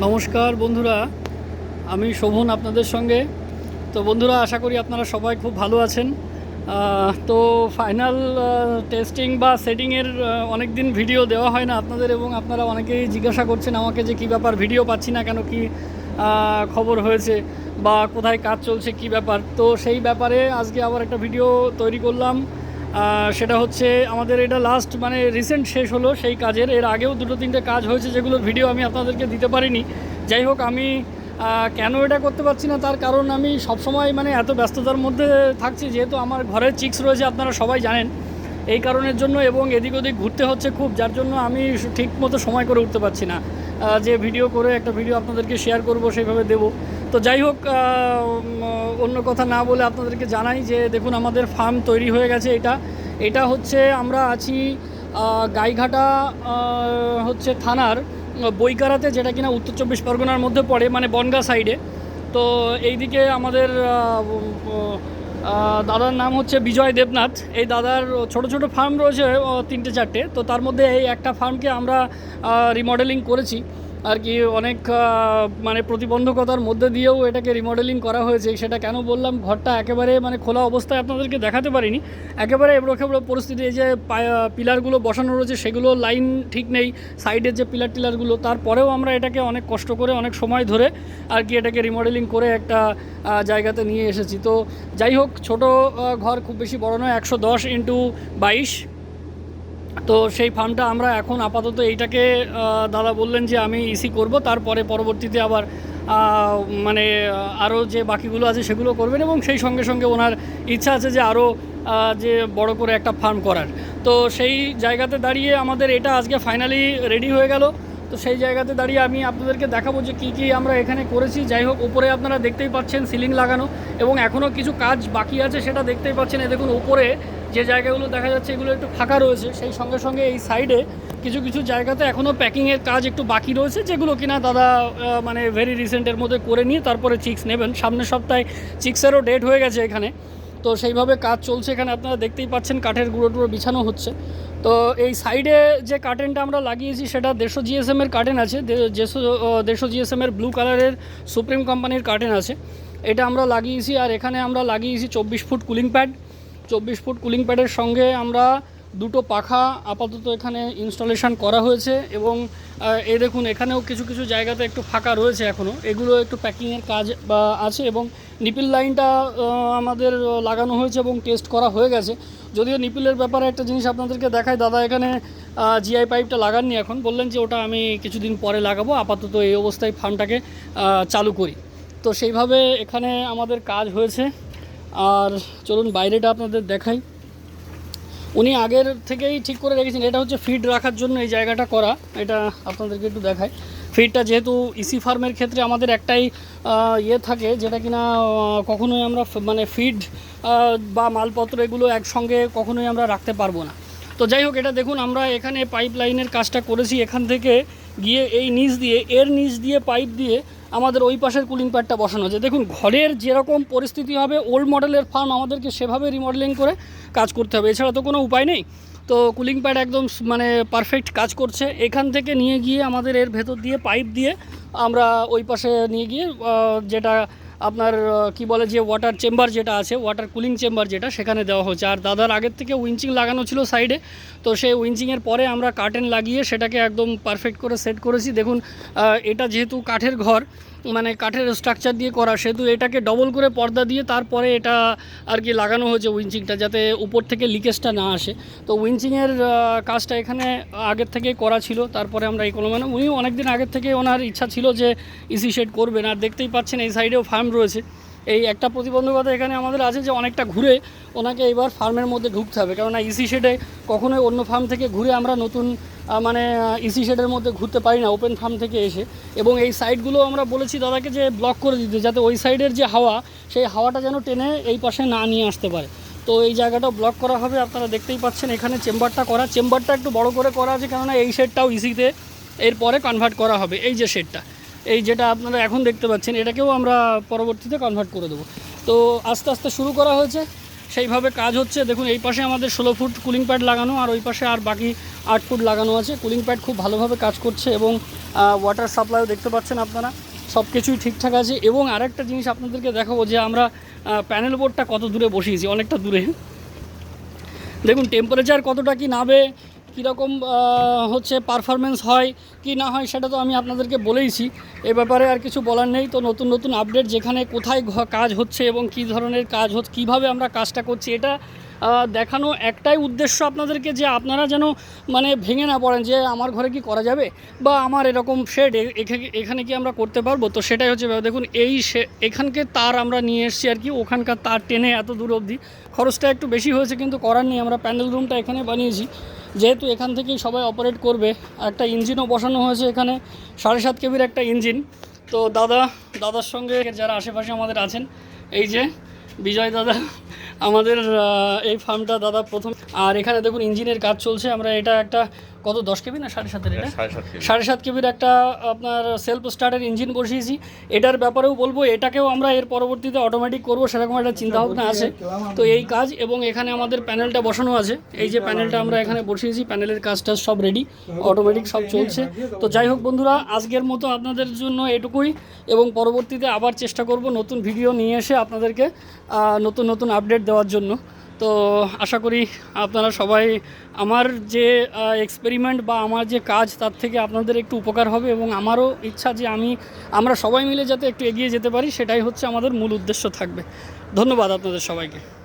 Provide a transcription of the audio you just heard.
নমস্কার বন্ধুরা, আমি শোভন আপনাদের সঙ্গে। তো বন্ধুরা, আশা করি আপনারা সবাই খুব ভালো আছেন। তো ফাইনাল টেস্টিং বা সেটিংয়ের অনেক দিন ভিডিও দেওয়া হয় না আপনাদের এবং আপনারা অনেকেই জিজ্ঞাসা করছেন আমাকে যে কী ব্যাপার ভিডিও পাচ্ছি না কেন, কি খবর হয়েছে বা কোথায় কাজ চলছে, কি ব্যাপার? তো সেই ব্যাপারে আজকে আবার একটা ভিডিও তৈরি করলাম। সেটা হচ্ছে আমাদের এটা লাস্ট মানে রিসেন্ট শেষ হলো সেই কাজের। এর আগেও দুটো তিনটে কাজ হয়েছে যেগুলোর ভিডিও আমি আপনাদেরকে দিতে পারিনি। যাই হোক, আমি কেন এটা করতে পারছি না তার কারণ আমি সবসময় মানে এত ব্যস্ততার মধ্যে থাকছি, যেহেতু আমার ঘরে চিক্স রয়েছে আপনারা সবাই জানেন। এই কারণের জন্য এবং এদিক ওদিক ঘুরতে হচ্ছে খুব, যার জন্য আমি ঠিক মতো সময় করে উঠতে পারছি না। যে ভিডিও করে একটা ভিডিও আপনাদেরকে শেয়ার করব, সেইভাবে দেবো। তো যাই হোক অন্য কথা না বলে আপনাদেরকে জানাই যে দেখুন, আমাদের ফার্ম তৈরি হয়ে গেছে এটা। এটা হচ্ছে আমরা আছি গাইঘাটা হচ্ছে থানার বইকারাতে যেটা কিনা উত্তর চব্বিশ পরগনার মধ্যে পড়ে মানে বনগা সাইডে তো এইদিকে আমাদের দাদার নাম হচ্ছে বিজয় দেবনাথ। এই দাদার ছোট ছোট ফার্ম রয়েছে তিনটে চারটে। তো তার মধ্যে এই একটা ফার্মকে আমরা রিমডেলিং করেছি। আর কি অনেক মানে প্রতিবন্ধকতার মধ্যে দিয়েও এটাকে রিমডেলিং করা হয়েছে, সেটা কেন বললাম? ঘরটা একেবারে মানে খোলা অবস্থায় আপনাদেরকে দেখাতে পারিনি। একেবারে এবড়ো খেবড়ো পরিস্থিতি, এই যে পিলারগুলো বসানো রয়েছে, সেগুলো লাইন ঠিক নেই সাইডের যে পিলার টিলারগুলো তারপরেও আমরা এটাকে অনেক কষ্ট করে, অনেক সময় ধরে আর কি এটাকে রিমডেলিং করে একটা জায়গাতে নিয়ে এসেছি। তো যাই হোক, ছোট ঘর খুব বেশি বড় নয়, একশো দশ ইন্টু বাইশ তো সেই ফার্মটা আমরা এখন আপাতত এইটাকে দাদা বললেন যে আমি ইসি করব, তারপরে পরবর্তীতে আবার মানে আরও যে বাকিগুলো আছে সেগুলো করবেন এবং সেই সঙ্গে সঙ্গে ওনার ইচ্ছা আছে যে আরও যে বড় করে একটা ফার্ম করার। তো সেই জায়গাতে দাঁড়িয়ে আমাদের এটা আজকে ফাইনালি রেডি হয়ে গেল। তো সেই জায়গাতে দাঁড়িয়ে আমি আপনাদেরকে দেখাবো যে কী কী আমরা এখানে করেছি। যাই হোক, উপরে আপনারা দেখতেই পাচ্ছেন সিলিং লাগানো এবং এখনও কিছু কাজ বাকি আছে সেটা দেখতেই পাচ্ছেন। এ দেখুন, উপরে যে জায়গাগুলো দেখা যাচ্ছে এগুলো একটু ফাঁকা রয়েছে, সেই সঙ্গে সঙ্গে এই সাইডে কিছু কিছু জায়গাতে এখনও প্যাকিংয়ের কাজ একটু বাকি রয়েছে, যেগুলো কিনা দাদা মানে ভেরি রিসেন্টের মধ্যে করে নিয়ে তারপরে চিক্স নেবেন। সামনের সপ্তাহে চিক্সেরও ডেট হয়ে গেছে এখানে। তো সেইভাবে কাজ চলছে এখানে, আপনারা দেখতেই পাচ্ছেন কাঠের গুঁড়ো টুড়ো বিছানো হচ্ছে। তো এই সাইডে যে কার্টেনটা আমরা লাগিয়েছি সেটা দেড়শো জিএসএমের কার্টেন আছে দেড়শো জিএসএমের ব্লু কালারের সুপ্রিম কোম্পানির কার্টেন আছে। এটা আমরা লাগিয়েছি আর এখানে আমরা লাগিয়েছি চব্বিশ ফুট কুলিং প্যাড চব্বিশ ফুট কুলিং প্যাডের সঙ্গে আমরা দুটো পাখা আপাতত এখানে ইনস্টলেশন করা হয়েছে এবং এ দেখুন, এখানেও কিছু কিছু জায়গাতে একটু ফাঁকা রয়েছে এখনও এগুলো একটু প্যাকিংয়ের কাজ, বা, আছে এবং নিপিল লাইনটা আমাদের লাগানো হয়েছে এবং টেস্ট করা হয়ে গেছে। যদিও নিপিলের ব্যাপারে একটা জিনিস আপনাদেরকে দেখায় দাদা এখানে জিআই পাইপটা লাগাননি এখন। বললেন যে ওটা আমি কিছুদিন পরে লাগাবো, আপাতত এই অবস্থায় ফার্মটাকে চালু করি। তো সেইভাবে এখানে আমাদের কাজ হয়েছে। আর চলুন বাইরেটা আপনাদের দেখাই। উনি আগের থেকেই ঠিক করে রেখেছেন, এটা হচ্ছে ফিড রাখার জন্য এই জায়গাটা করা, এটা আপনাদেরকে একটু দেখায় ফিডটা যেহেতু ইসি ফার্মের ক্ষেত্রে আমাদের একটাই ইয়ে থাকে, যেটা কিনা কখনোই আমরা মানে ফিড বা মালপত্র এগুলো একসঙ্গে কখনোই আমরা রাখতে পারব না। তো যাই হোক, এটা দেখুন, আমরা এখানে পাইপ লাইনের কাজটা করেছি, এখান থেকে গিয়ে এই নিচ দিয়ে, এর নিচ দিয়ে পাইপ দিয়ে আমাদের ওই পাশের কুলিং প্যাডটা বসানো হয়েছে দেখুন, ঘরের যেরকম পরিস্থিতি হবে ওল্ড মডেলের ফার্ম আমাদেরকে সেভাবে রিমডেলিং করে কাজ করতে হবে। এছাড়া তো কোনো উপায় নেই। তো কুলিং প্যাড একদম মানে পারফেক্ট কাজ করছে। এখান থেকে নিয়ে গিয়ে আমাদের এর ভেতর দিয়ে পাইপ দিয়ে আমরা ওই পাশে নিয়ে গিয়ে যেটা আপনার কি বলে যে ওয়াটার চেম্বার যেটা আছে ওয়াটার কুলিং চেম্বার যেটা, সেখানে দেওয়া হচ্ছে আর দাদার আগের থেকে উইঞ্চিং লাগানো ছিল সাইডে তো সেই উইঞ্চিংয়ের পরে আমরা কার্টেন লাগিয়ে সেটাকে একদম পারফেক্ট করে সেট করেছি। দেখুন এটা যেহেতু কাঠের ঘর মানে কাঠের স্ট্রাকচার দিয়ে করা, সেহেতু এটাকে ডবল করে পর্দা দিয়ে তারপরে এটা আর কি লাগানো হয়েছে উইঞ্চিংটা যাতে উপর থেকে লিকেজটা না আসে। তো উইঞ্চিংয়ের কাজটা এখানে আগের থেকে করা ছিল, তারপরে আমরা এই কোনো মানে উনি অনেক দিন আগের থেকে ওনার ইচ্ছা ছিল যে ইসি শেড করবেন, আর দেখতেই পাচ্ছেন এই সাইডেও ফার্ম রয়েছে। এই একটা প্রতিবন্ধকতা এখানে আমাদের আছে যে অনেকটা ঘুরে ওনাকে এবার ফার্মের মধ্যে ঢুকতে হবে, কেননা ইসি শেডে কখনোই অন্য ফার্ম থেকে ঘুরে আমরা নতুন মানে ইসি শেডের মধ্যে ঘুরতে পারি না ওপেন ফার্ম থেকে এসে। এবং এই সাইডগুলো আমরা বলেছি দাদাকে যে ব্লক করে দিতে, যাতে ওই সাইডের যে হাওয়া, সেই হাওয়াটা যেন টেনে এই পাশে না নিয়ে আসতে পারে। তো এই জায়গাটা ব্লক করা হবে, আপনারা দেখতেই পাচ্ছেন, এখানে চেম্বারটা করা চেম্বারটা একটু বড় করে করা আছে, কেননা এই শেডটাও ইসিতে এরপরে কনভার্ট করা হবে, এই যে শেডটা এই যেটা আপনারা এখন দেখতে পাচ্ছেন, এটাকেও আমরা পরবর্তীতে কনভার্ট করে দেবো। তো আস্তে আস্তে শুরু করা হয়েছে। সেইভাবে কাজ হচ্ছে। দেখুন, এই পাশে আমাদের ষোলো ফুট কুলিং প্যাড লাগানো আর ওই পাশে আর বাকি আট ফুট লাগানো আছে। কুলিং প্যাড খুব ভালোভাবে কাজ করছে এবং ওয়াটার সাপ্লাইও দেখতে পাচ্ছেন আপনারা। সব কিছুই ঠিকঠাক আছে এবং আরেকটা জিনিস আপনাদেরকে দেখাবো যে আমরা প্যানেল বোর্ডটা কত দূরে বসিয়েছি, অনেকটা দূরে। দেখুন টেম্পারেচার কতটা কি নাবে কীরকম হচ্ছে পারফরমেন্স হয়, কি না হয় সেটা তো আমি আপনাদেরকে বলেইছি। এ ব্যাপারে আর কিছু বলার নেই। তো নতুন নতুন আপডেট যেখানে কোথায় কাজ হচ্ছে এবং কী ধরনের কাজ হচ্ছে, কীভাবে আমরা কাজটা করছি, এটা দেখানো একটাই উদ্দেশ্য আপনাদেরকে যে আপনারা যেন মানে ভেঙে না পড়েন যে আমার ঘরে কি করা যাবে বা আমার এরকম শেড এখানে কি আমরা করতে পারব। তো সেটাই হচ্ছে দেখুন, এই এখানকে তার আমরা নিয়ে এসেছি আর কি। ওখানকার তার টেনে এত দূর অবধি। খরচটা একটু বেশি হয়েছে, কিন্তু করার নেই। আমরা প্যান্ডেল রুমটা এখানে বানিয়েছি। যেহেতু এখান থেকেই সবাই অপারেট করবে একটা ইঞ্জিনও বসানো হয়েছে এখানে, সাড়ে সাত কেবির একটা ইঞ্জিন। তো দাদা, দাদার সঙ্গে যারা আশেপাশে আমাদের আছেন, এই যে বিজয় দাদা, আমাদের এই ফার্মটা দাদা প্রথম। আর এখানে দেখুন, ইঞ্জিনের কাজ চলছে, আমরা এটা একটা কত দশ কেবি না সাড়ে সাতের এটা? সাড়ে সাত কেজি সাড়ে সাত কেবির একটা আপনার সেলফ স্টার্টের ইঞ্জিন বসিয়েছি। এটার ব্যাপারেও বলব এটাকেও আমরা এর পরবর্তীতে অটোমেটিক করব সেরকম একটা চিন্তাভাবনা আছে। তো এই কাজ এবং এখানে আমাদের প্যানেলটা বসানো আছে। এই যে প্যানেলটা আমরা এখানে বসিয়েছি প্যানেলের কাজটা সব রেডি অটোমেটিক সব চলছে। তো যাই হোক বন্ধুরা আজকের মতো আপনাদের জন্য এটুকুই এবং পরবর্তীতে আবার চেষ্টা করব নতুন ভিডিও নিয়ে এসে আপনাদেরকে নতুন নতুন আপডেট দেওয়ার জন্য। তো আশা করি আপনারা সবাই আমার যে এক্সপেরিমেন্ট বা আমার যে কাজ তার থেকে আপনাদের একটু উপকার হবে এবং আমারও ইচ্ছা যে আমি, আমরা সবাই মিলে যাতে একটু এগিয়ে যেতে পারি, সেটাই হচ্ছে আমাদের মূল উদ্দেশ্য থাকবে। ধন্যবাদ আপনাদের সবাইকে।